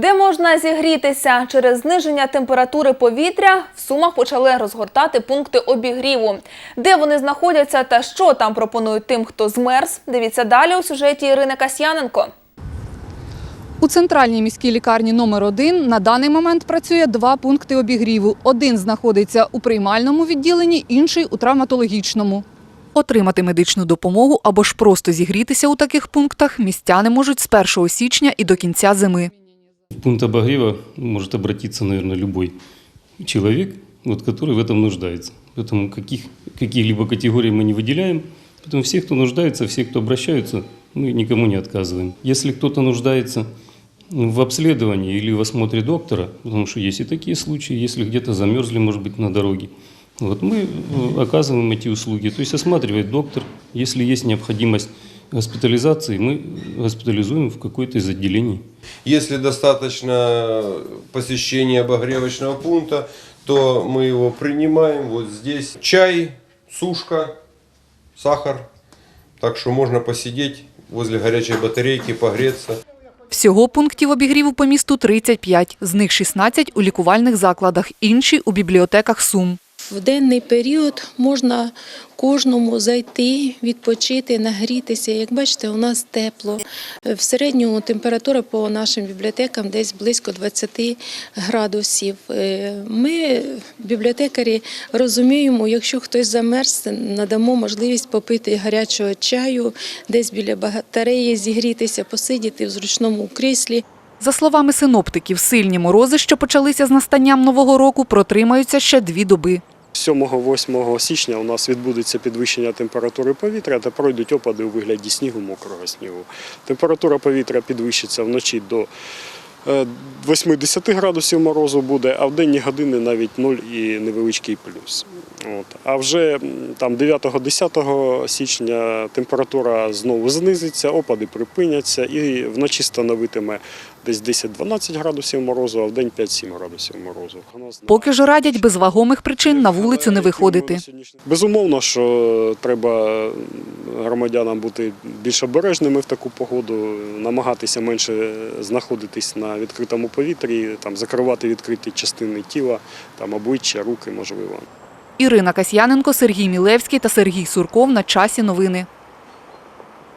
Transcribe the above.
Де можна зігрітися через зниження температури повітря, в Сумах почали розгортати пункти обігріву. Де вони знаходяться та що там пропонують тим, хто змерз, дивіться далі у сюжеті Ірини Касьяненко. У центральній міській лікарні номер 1 на даний момент працює два пункти обігріву. Один знаходиться у приймальному відділенні, інший у травматологічному. Отримати медичну допомогу або ж просто зігрітися у таких пунктах містяни можуть з 1 січня і до кінця зими. В пункт обогрева может обратиться, наверное, любой человек, вот, который в этом нуждается. Поэтому каких, каких-либо категорий мы не выделяем. Поэтому все, кто нуждается, все, кто обращаются, мы никому не отказываем. Если кто-то нуждается в обследовании или в осмотре доктора, потому что есть и такие случаи, если где-то замерзли, может быть, на дороге, вот мы э, оказываем эти услуги. То есть осматривает доктор, если есть необходимость госпитализации, мы госпитализуем в какое-то из отделений. Если достаточно посещения обогревочного пункта, то мы его принимаем. Вот здесь чай, сушка, сахар. Так что можно посидеть возле горячей батарейки, погреться. Всього пунктів обігріву по місту 35, з них 16 у лікувальних закладах, інші у бібліотеках Сум. В денний період можна кожному зайти, відпочити, нагрітися. Як бачите, у нас тепло. В середньому температура по нашим бібліотекам десь близько 20 градусів. Е, Ми, бібліотекарі, розуміємо, якщо хтось замерз, надамо можливість попити гарячого чаю, десь біля батареї зігрітися, посидіти в зручному кріслі. За словами синоптиків, сильні морози, що почалися з настанням нового року, протримаються ще дві доби. 7-8 січня у нас відбудеться підвищення температури повітря та пройдуть опади у вигляді снігу, мокрого снігу. Температура повітря підвищиться вночі до е, 80 градусів морозу буде, а в денні години навіть 0 і невеличкий плюс. От. А вже там 9-10 січня температура знову знизиться, опади припиняться і вночі становитиме десь 10-12 градусів морозу, а в день 5-7 градусів морозу. Поки ж радять без вагомих причин на вулицю не виходити. Безумовно, що треба громадянам бути більш обережними в таку погоду, намагатися менше знаходитись на відкритому повітрі, там закривати відкриті частини тіла, там обличчя, руки, можливо. Ірина Касьяненко, Сергій Мілевський та Сергій Сурков на часі новини.